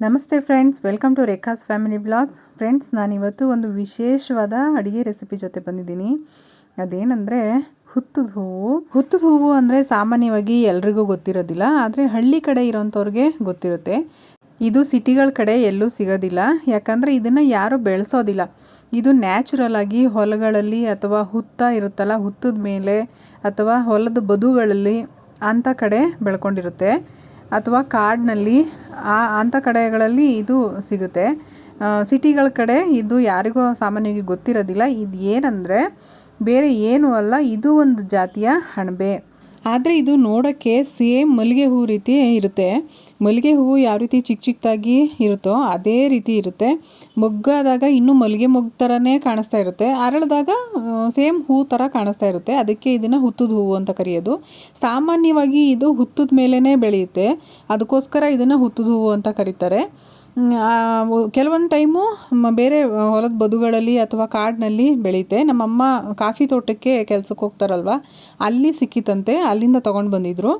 ನಮಸ್ತೆ friends welcome to Rekha's family blogs friends ನಾನಿವತ್ತು ಒಂದು ವಿಶೇಷವಾದ ಅಡುಗೆ ರೆಸಿಪಿ ಜೊತೆ ಬಂದಿದ್ದೀನಿ. ಅದೇನಂದರೆ, ಹುತ್ತದ ಹೂವು. ಹುತ್ತದ ಹೂವು ಅಂದರೆ ಸಾಮಾನ್ಯವಾಗಿ ಎಲ್ರಿಗೂ ಗೊತ್ತಿರೋದಿಲ್ಲ, ಆದರೆ ಹಳ್ಳಿ ಕಡೆ ಇರೋಂಥವ್ರಿಗೆ ಗೊತ್ತಿರುತ್ತೆ. ಇದು ಸಿಟಿಗಳ ಕಡೆ ಎಲ್ಲೂ ಸಿಗೋದಿಲ್ಲ, ಯಾಕಂದರೆ ಇದನ್ನು ಯಾರೂ ಬೆಳೆಸೋದಿಲ್ಲ. ಇದು ನ್ಯಾಚುರಲ್ ಆಗಿ ಹೊಲಗಳಲ್ಲಿ ಅಥವಾ ಹುತ್ತ ಇರುತ್ತಲ್ಲ, ಹುತ್ತದ ಮೇಲೆ ಅಥವಾ ಹೊಲದ ಬದುಗಳಲ್ಲಿ ಅಂಥ ಕಡೆ ಬೆಳ್ಕೊಂಡಿರುತ್ತೆ. ಅಥವಾ ಕಾಡಿನಲ್ಲಿ, ಆ ಅಂಥ ಕಡೆಗಳಲ್ಲಿ ಇದು ಸಿಗುತ್ತೆ. ಸಿಟಿಗಳ ಕಡೆ ಇದು ಯಾರಿಗೂ ಸಾಮಾನ್ಯವಾಗಿ ಗೊತ್ತಿರೋದಿಲ್ಲ. ಇದು ಏನಂದರೆ, ಬೇರೆ ಏನೂ ಅಲ್ಲ, ಇದು ಒಂದು ಜಾತಿಯ ಅಣಬೆ ಆದರೆ ಇದು ನೋಡೋಕ್ಕೆ ಸೇಮ್ ಮಲ್ಲಿಗೆ ಹೂ ರೀತಿ ಇರುತ್ತೆ. ಮಲ್ಲಿಗೆ ಹೂವು ಯಾವ ರೀತಿ ಚಿಕ್ಕ ಚಿಕ್ಕದಾಗಿ ಇರುತ್ತೋ ಅದೇ ರೀತಿ ಇರುತ್ತೆ. ಮೊಗ್ಗಾದಾಗ ಇನ್ನೂ ಮಲ್ಲಿಗೆ ಮೊಗ್ಗು ಥರನೇ ಕಾಣಿಸ್ತಾ ಇರುತ್ತೆ. ಅರಳಿದಾಗ ಸೇಮ್ ಹೂ ಥರ ಕಾಣಿಸ್ತಾ ಇರುತ್ತೆ. ಅದಕ್ಕೆ ಇದನ್ನು ಹುತ್ತದ ಹೂವು ಅಂತ ಕರೆಯೋದು. ಸಾಮಾನ್ಯವಾಗಿ ಇದು ಹುತ್ತದ ಮೇಲೇ ಬೆಳೆಯುತ್ತೆ. ಅದಕ್ಕೋಸ್ಕರ ಇದನ್ನು ಹುತ್ತದ ಹೂವು ಅಂತ ಕರೀತಾರೆ. ಕೆಲವೊಂದು ಟೈಮು ಬೇರೆ ಹೊಲದ ಬದುಗಳಲ್ಲಿ ಅಥವಾ ಕಾಡಿನಲ್ಲಿ ಬೆಳೆಯುತ್ತೆ ನಮ್ಮಮ್ಮ ಕಾಫಿ ತೋಟಕ್ಕೆ ಕೆಲ್ಸಕ್ಕೆ ಹೋಗ್ತಾರಲ್ವ? ಅಲ್ಲಿ ಸಿಕ್ಕಿತಂತೆ, ಅಲ್ಲಿಂದ ತೊಗೊಂಡು ಬಂದಿದ್ದರು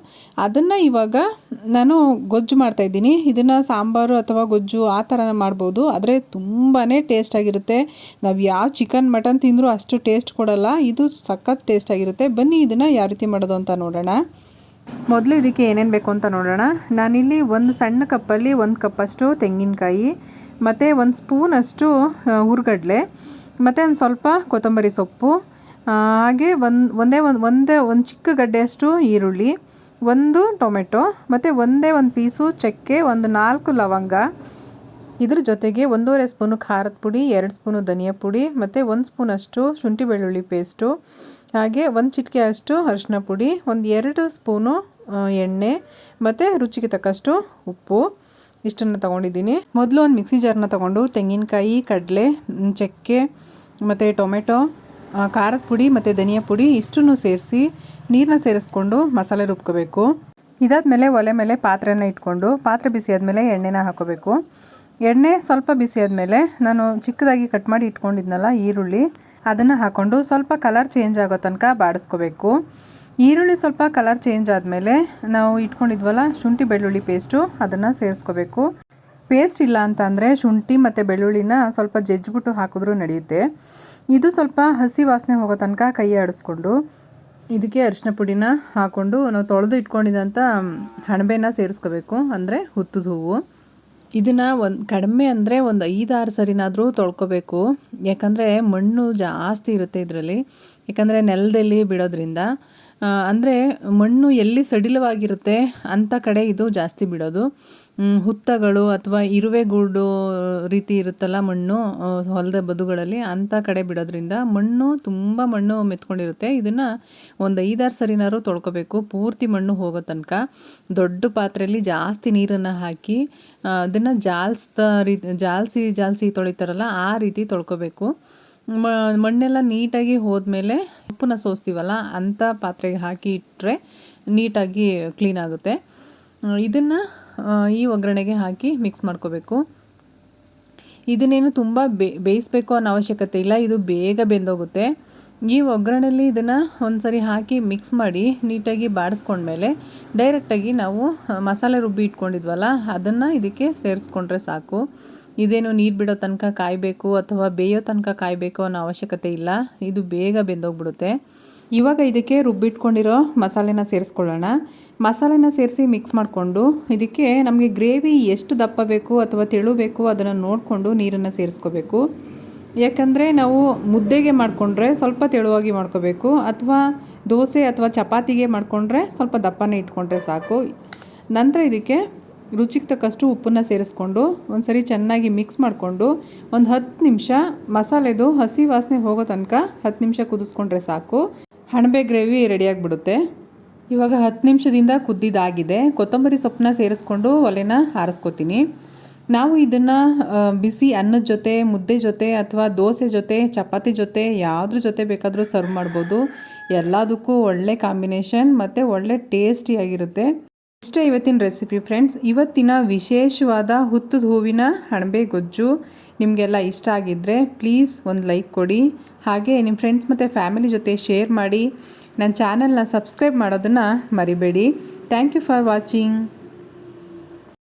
ಅದನ್ನು ಇವಾಗ ನಾನು ಗೊಜ್ಜು ಮಾಡ್ತಾಯಿದ್ದೀನಿ ಇದನ್ನು ಸಾಂಬಾರು ಅಥವಾ ಗೊಜ್ಜು ಆ ಥರ ಮಾಡ್ಬೋದು. ಆದರೆ ತುಂಬಾ ಟೇಸ್ಟಾಗಿರುತ್ತೆ ನಾವು ಯಾವ ಚಿಕನ್, ಮಟನ್ ತಿಂದರೂ ಅಷ್ಟು ಟೇಸ್ಟ್ ಕೊಡೋಲ್ಲ. ಇದು ಸಖತ್ ಟೇಸ್ಟಾಗಿರುತ್ತೆ ಬನ್ನಿ, ಇದನ್ನು ಯಾವ ರೀತಿ ಮಾಡೋದು ಅಂತ ನೋಡೋಣ. ಮೊದಲು ಇದಕ್ಕೆ ಏನೇನು ಬೇಕು ಅಂತ ನೋಡೋಣ. ನಾನಿಲ್ಲಿ ಒಂದು ಸಣ್ಣ ಕಪ್ಪಲ್ಲಿ ಒಂದು ಕಪ್ಪಷ್ಟು ತೆಂಗಿನಕಾಯಿ, ಮತ್ತು ಒಂದು ಸ್ಪೂನಷ್ಟು ಹುರ್ಗಡ್ಲೆ, ಮತ್ತು ಒಂದು ಸ್ವಲ್ಪ ಕೊತ್ತಂಬರಿ ಸೊಪ್ಪು ಹಾಗೆ ಒಂದು, ಒಂದೇ ಒಂದು ಒಂದೇ ಒಂದು ಚಿಕ್ಕ ಗಡ್ಡೆಯಷ್ಟು ಈರುಳ್ಳಿ, ಒಂದು ಟೊಮೆಟೊ, ಮತ್ತು ಒಂದೇ ಒಂದು ಪೀಸು ಚಕ್ಕೆ, ಒಂದು ನಾಲ್ಕು ಲವಂಗ ಇದ್ರ ಜೊತೆಗೆ ಒಂದೂವರೆ ಸ್ಪೂನು ಖಾರದ ಪುಡಿ, ಎರಡು ಸ್ಪೂನು ಧನಿಯಾ ಪುಡಿ ಮತ್ತು ಒಂದು ಸ್ಪೂನಷ್ಟು ಶುಂಠಿ ಬೆಳ್ಳುಳ್ಳಿ ಪೇಸ್ಟು ಹಾಗೆ ಒಂದು ಚಿಟಿಕೆ ಅಷ್ಟು ಅರಿಶಿನ ಪುಡಿ, ಒಂದು ಎರಡು ಸ್ಪೂನು ಎಣ್ಣೆ ಮತ್ತು ರುಚಿಗೆ ತಕ್ಕಷ್ಟು ಉಪ್ಪು. ಇಷ್ಟನ್ನು ತೊಗೊಂಡಿದ್ದೀನಿ. ಮೊದಲು ಒಂದು ಮಿಕ್ಸಿ ಜಾರ್ನ ತೊಗೊಂಡು ತೆಂಗಿನಕಾಯಿ, ಕಡಲೆ ಚಕ್ಕೆ ಮತ್ತು ಟೊಮೆಟೊ ಖಾರದ ಪುಡಿ ಮತ್ತು ಧನಿಯಾ ಪುಡಿ ಇಷ್ಟನ್ನು ಸೇರಿಸಿ ನೀರನ್ನ ಸೇರಿಸ್ಕೊಂಡು ಮಸಾಲೆ ರುಬ್ಕೋಬೇಕು. ಇದಾದಮೇಲೆ ಒಲೆ ಮೇಲೆ ಪಾತ್ರೆನ ಇಟ್ಕೊಂಡು ಪಾತ್ರೆ ಬಿಸಿ ಆದಮೇಲೆ ಎಣ್ಣೆನ ಹಾಕೋಬೇಕು. ಎಣ್ಣೆ ಸ್ವಲ್ಪ ಬಿಸಿ ಆದಮೇಲೆ ನಾನು ಚಿಕ್ಕದಾಗಿ ಕಟ್ ಮಾಡಿ ಇಟ್ಕೊಂಡಿದ್ನಲ್ಲ ಈರುಳ್ಳಿ, ಅದನ್ನು ಹಾಕ್ಕೊಂಡು ಸ್ವಲ್ಪ ಕಲರ್ ಚೇಂಜ್ ಆಗೋ ತನಕ ಬಾಡಿಸ್ಕೋಬೇಕು. ಈರುಳ್ಳಿ ಸ್ವಲ್ಪ ಕಲರ್ ಚೇಂಜ್ ಆದಮೇಲೆ ನಾವು ಇಟ್ಕೊಂಡಿದ್ವಲ್ಲ ಶುಂಠಿ ಬೆಳ್ಳುಳ್ಳಿ ಪೇಸ್ಟು ಅದನ್ನು ಸೇರಿಸ್ಕೋಬೇಕು. ಪೇಸ್ಟ್ ಇಲ್ಲ ಅಂತಂದರೆ ಶುಂಠಿ ಮತ್ತು ಬೆಳ್ಳುಳ್ಳಿನ ಸ್ವಲ್ಪ ಜಜ್ಜಿಬಿಟ್ಟು ಹಾಕಿದ್ರೂ ನಡೆಯುತ್ತೆ. ಇದು ಸ್ವಲ್ಪ ಹಸಿ ವಾಸನೆ ಹೋಗೋ ತನಕ ಕೈ ಆಡಿಸ್ಕೊಂಡು, ಇದಕ್ಕೆ ಅರಿಶಿನ ಪುಡಿನ ಹಾಕ್ಕೊಂಡು ನಾವು ತೊಳೆದು ಇಟ್ಕೊಂಡಿದ್ದಂಥ ಹಣಬೆನ ಸೇರಿಸ್ಕೋಬೇಕು, ಅಂದರೆ ಹುತ್ತದ ಹೂವು. ಇದನ್ನು ಒಂದು ಕಡಿಮೆ ಅಂದರೆ ಒಂದು ಐದಾರು ಸರಿನಾದರೂ ತೊಳ್ಕೊಬೇಕು. ಯಾಕಂದರೆ ಮಣ್ಣು ಜಾಸ್ತಿ ಇರುತ್ತೆ ಇದರಲ್ಲಿ. ಯಾಕಂದರೆ ನೆಲದಲ್ಲಿ ಬಿಡೋದ್ರಿಂದ ಅಂದರೆ ಮಣ್ಣು ಎಲ್ಲಿ ಸಡಿಲವಾಗಿರುತ್ತೆ ಅಂಥ ಕಡೆ ಇದು ಜಾಸ್ತಿ ಬಿಡೋದು. ಹುತ್ತಗಳು ಅಥವಾ ಇರುವೆ ಗೂಡು ರೀತಿ ಇರುತ್ತಲ್ಲ ಮಣ್ಣು ಹೊಲದ ಬದುಗಳಲ್ಲಿ ಅಂಥ ಕಡೆ ಬಿಡೋದ್ರಿಂದ ಮಣ್ಣು ತುಂಬ ಮಣ್ಣು ಮೆತ್ಕೊಂಡಿರುತ್ತೆ. ಇದನ್ನು ಒಂದು ಐದಾರು ಸರಿನಾರು ತೊಳ್ಕೊಬೇಕು. ಪೂರ್ತಿ ಮಣ್ಣು ಹೋಗೋ ತನಕ ದೊಡ್ಡ ಪಾತ್ರೆಯಲ್ಲಿ ಜಾಸ್ತಿ ನೀರನ್ನು ಹಾಕಿ ಅದನ್ನು ಜಾಲ್ಸ್ತ ರೀತಿ ಜಾಲ್ಸಿ ಜಾಲ್ಸಿ ತೊಳಿತಾರಲ್ಲ ಆ ರೀತಿ ತೊಳ್ಕೊಬೇಕು. ಮಣ್ಣೆಲ್ಲ ನೀಟಾಗಿ ಹೋದ್ಮೇಲೆ ಉಪ್ಪನ್ನ ಸೋಸ್ತೀವಲ್ಲ ಅಂಥ ಪಾತ್ರೆಗೆ ಹಾಕಿ ಇಟ್ಟರೆ ನೀಟಾಗಿ ಕ್ಲೀನ್ ಆಗುತ್ತೆ. ಇದನ್ನು ಈ ಒಗ್ಗರಣೆಗೆ ಹಾಕಿ ಮಿಕ್ಸ್ ಮಾಡ್ಕೋಬೇಕು. ಇದನ್ನೇನು ತುಂಬ ಬೇಯಿಸ್ಬೇಕು ಅನ್ನೋ ಅವಶ್ಯಕತೆ ಇಲ್ಲ, ಇದು ಬೇಗ ಬೆಂದೋಗುತ್ತೆ. ಈ ಒಗ್ಗರಣೆಯಲ್ಲಿ ಇದನ್ನು ಒಂದು ಸರಿ ಹಾಕಿ ಮಿಕ್ಸ್ ಮಾಡಿ ನೀಟಾಗಿ ಬಾಡಿಸ್ಕೊಂಡ್ಮೇಲೆ ಡೈರೆಕ್ಟಾಗಿ ನಾವು ಮಸಾಲೆ ರುಬ್ಬಿ ಇಟ್ಕೊಂಡಿದ್ವಲ್ಲ, ಅದನ್ನು ಇದಕ್ಕೆ ಸೇರಿಸ್ಕೊಂಡ್ರೆ ಸಾಕು. ಇದೇನು ನೀರು ಬಿಡೋ ತನಕ ಕಾಯಬೇಕು ಅಥವಾ ಬೇಯೋ ತನಕ ಕಾಯಬೇಕು ಅನ್ನೋ ಅವಶ್ಯಕತೆ ಇಲ್ಲ. ಇದು ಬೇಗ ಬೆಂದೋಗ್ಬಿಡುತ್ತೆ. ಇವಾಗ ಇದಕ್ಕೆ ರುಬ್ಬಿಟ್ಕೊಂಡಿರೋ ಮಸಾಲೆನ ಸೇರಿಸ್ಕೊಳ್ಳೋಣ. ಮಸಾಲೆನ ಸೇರಿಸಿ ಮಿಕ್ಸ್ ಮಾಡಿಕೊಂಡು ಇದಕ್ಕೆ ನಮಗೆ ಗ್ರೇವಿ ಎಷ್ಟು ದಪ್ಪ ಬೇಕು ಅಥವಾ ತೆಳು ಬೇಕು ಅದನ್ನು ನೋಡಿಕೊಂಡು ನೀರನ್ನು ಸೇರಿಸ್ಕೋಬೇಕು. ಯಾಕಂದರೆ ನಾವು ಮುದ್ದೆಗೆ ಮಾಡಿಕೊಂಡ್ರೆ ಸ್ವಲ್ಪ ತೆಳುವಾಗಿ ಮಾಡ್ಕೋಬೇಕು, ಅಥವಾ ದೋಸೆ ಅಥವಾ ಚಪಾತಿಗೆ ಮಾಡಿಕೊಂಡ್ರೆ ಸ್ವಲ್ಪ ದಪ್ಪನೇ ಇಟ್ಕೊಂಡ್ರೆ ಸಾಕು. ನಂತರ ಇದಕ್ಕೆ ರುಚಿಗೆ ತಕ್ಕಷ್ಟು ಉಪ್ಪನ್ನು ಸೇರಿಸ್ಕೊಂಡು ಒಂದು ಸರಿ ಚೆನ್ನಾಗಿ ಮಿಕ್ಸ್ ಮಾಡಿಕೊಂಡು ಒಂದು ಹತ್ತು ನಿಮಿಷ ಮಸಾಲೆದು ಹಸಿ ವಾಸನೆ ಹೋಗೋ ತನಕ ಹತ್ತು ನಿಮಿಷ ಕುದಿಸ್ಕೊಂಡ್ರೆ ಸಾಕು. ಹಣಬೆ ಗ್ರೇವಿ ರೆಡಿಯಾಗಿಬಿಡುತ್ತೆ ಇವಾಗ ಹತ್ತು ನಿಮಿಷದಿಂದ ಕುದ್ದಿದ್ದಾಗಿದೆ ಕೊತ್ತಂಬರಿ ಸೊಪ್ಪನ್ನ ಸೇರಿಸ್ಕೊಂಡು ಒಲೆನ ಆರಿಸ್ಕೊತೀನಿ ನಾವು ಇದನ್ನು ಬಿಸಿ ಅನ್ನದ ಜೊತೆ, ಮುದ್ದೆ ಜೊತೆ ಅಥವಾ ದೋಸೆ ಜೊತೆ, ಚಪಾತಿ ಜೊತೆ ಯಾವುದ್ರ ಜೊತೆ ಬೇಕಾದರೂ ಸರ್ವ್ ಮಾಡ್ಬೋದು. ಎಲ್ಲದಕ್ಕೂ ಒಳ್ಳೆ ಕಾಂಬಿನೇಷನ್ ಮತ್ತು ಒಳ್ಳೆ ಟೇಸ್ಟಿಯಾಗಿರುತ್ತೆ ಇಷ್ಟೇ ಇವತ್ತಿನ ರೆಸಿಪಿ ಫ್ರೆಂಡ್ಸ್ ಇವತ್ತಿನ ವಿಶೇಷವಾದ ಹುತ್ತದ ಹೂವಿನ ಅಣಬೆ ಗೊಜ್ಜು ನಿಮಗೆಲ್ಲ ಇಷ್ಟ ಆಗಿದ್ದರೆ ಪ್ಲೀಸ್ ಒಂದು ಲೈಕ್ ಕೊಡಿ. ಹಾಗೆ ನಿಮ್ಮ ಫ್ರೆಂಡ್ಸ್ ಮತ್ತು ಫ್ಯಾಮಿಲಿ ಜೊತೆ ಶೇರ್ ಮಾಡಿ. ನನ್ನ ಚಾನಲ್ನ ಸಬ್ಸ್ಕ್ರೈಬ್ ಮಾಡೋದನ್ನು ಮರಿಬೇಡಿ. Thank you for watching